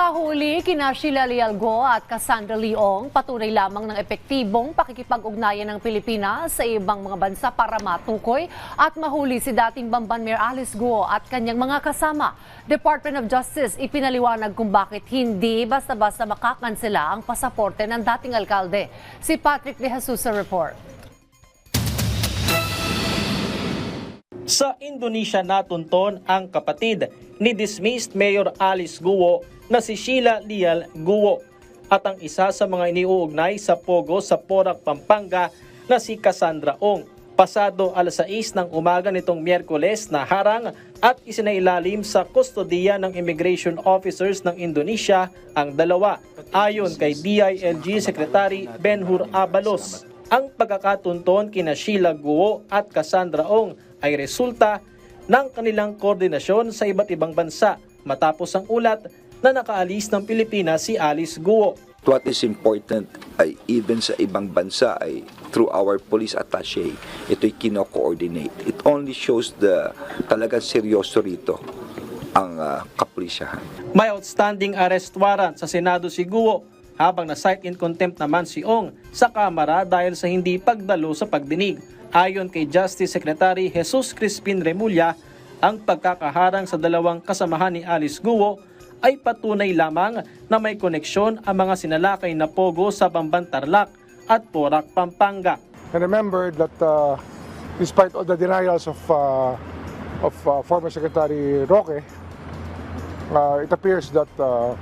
Nakahuli kina Sheila Lialgo at Cassandra Leong patunay lamang ng epektibong pakikipag-ugnayan ng Pilipinas sa ibang mga bansa para matukoy at mahuli si dating Bamban Mayor Alice Guo at kanyang mga kasama. Department of Justice ipinaliwanag kung bakit hindi basta-basta makakansela ang pasaporte ng dating alkalde. Si Patrick De Jesus sa report. Sa Indonesia natunton ang kapatid ni dismissed Mayor Alice Guo na si Sheila Lial Guo at ang isa sa mga iniuugnay sa Pogo sa Porac, Pampanga na si Cassandra Ong. Pasado alas 6 ng umaga nitong Miyerkules na harang at isinailalim sa kustodiya ng immigration officers ng Indonesia ang dalawa. Ayon kay DILG Secretary Benhur Abalos, ang pagkakatunton kina Sheila Guo at Cassandra Ong ay resulta ng kanilang koordinasyon sa iba't ibang bansa matapos ang ulat na nakaalis ng Pilipinas si Alice Guo. What is important ay even sa ibang bansa ay through our police attaché, ito'y kino-coordinate. It only shows the talagang seryoso rito ang uh, kapulisyahan. May outstanding arrest warrant sa Senado si Guo habang na-cite in contempt naman si Ong sa Kamara dahil sa hindi pagdalo sa pagdinig. Ayon kay Justice Secretary Jesus Crispin Remulla, ang pagkakaharang sa dalawang kasamahan ni Alice Guo ay patunay lamang na may koneksyon ang mga sinalakay na pogo sa Bamban Tarlac at Porac, Pampanga. And remember that uh, despite all the denials of uh, of uh, former Secretary Roque, uh, it appears that uh,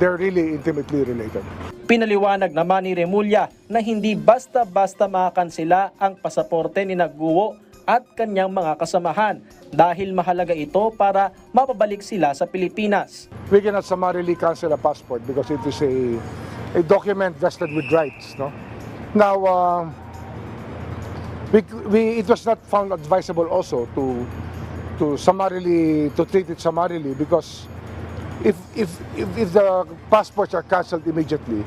they're really intimately related. Pinaliwanag naman ni Remulla na hindi basta-basta makakansela ang pasaporte ni Naguo at kanyang mga kasamahan dahil mahalaga ito para mapabalik sila sa Pilipinas. We cannot summarily cancel a passport because it is a a document vested with rights. No. Now, uh, we, we it was not found advisable also to to summarily to treat it summarily because if if if, if the passports are cancelled immediately,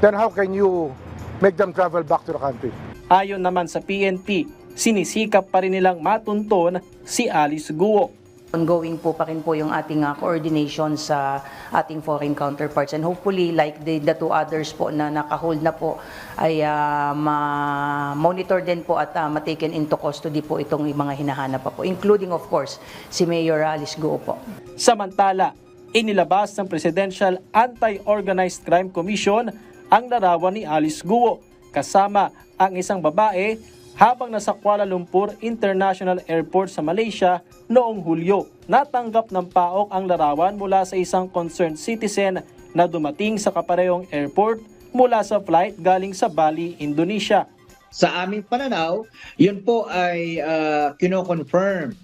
then how can you make them travel back to the country? Ayon naman sa PNP, sinisikap pa rin nilang matunton si Alice Guo. Ongoing po pa rin po yung ating ah, coordination sa ating foreign counterparts and hopefully like the, the two others po na nakahold na po ay ah, ma-monitor din po at ah, ma-taken into custody po itong mga hinahanap pa po including of course si Mayor Alice Goo po. Samantala, inilabas ng Presidential Anti-Organized Crime Commission ang larawan ni Alice Guo kasama ang isang babae habang nasa Kuala Lumpur International Airport sa Malaysia noong Hulyo. Natanggap ng PAOK ang larawan mula sa isang concerned citizen na dumating sa kaparehong airport mula sa flight galing sa Bali, Indonesia. Sa aming pananaw, yun po ay uh, kino-confirm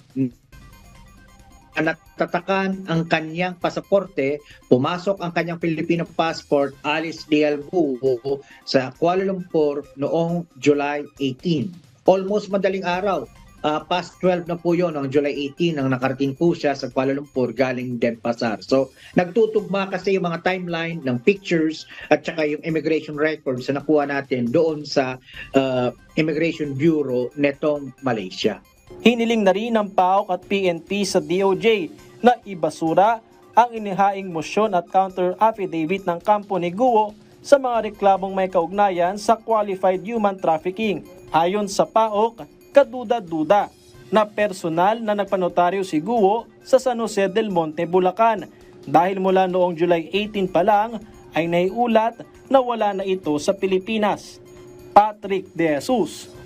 natatakan ang kanyang pasaporte, pumasok ang kanyang Filipino passport, Alice Dialgo, sa Kuala Lumpur noong July 18. Almost madaling araw, ah, past 12 na po yun, noong July 18, nang nakarating po siya sa Kuala Lumpur galing Denpasar. So, nagtutugma kasi yung mga timeline ng pictures at saka yung immigration records na nakuha natin doon sa ah, Immigration Bureau netong Malaysia. Hiniling na rin ng PAOK at PNP sa DOJ na ibasura ang inihaing motion at counter affidavit ng kampo ni Guo sa mga reklamong may kaugnayan sa qualified human trafficking. Ayon sa PAOK, kaduda-duda na personal na nagpanotaryo si Guo sa San Jose del Monte, Bulacan dahil mula noong July 18 pa lang ay naiulat na wala na ito sa Pilipinas. Patrick De Jesus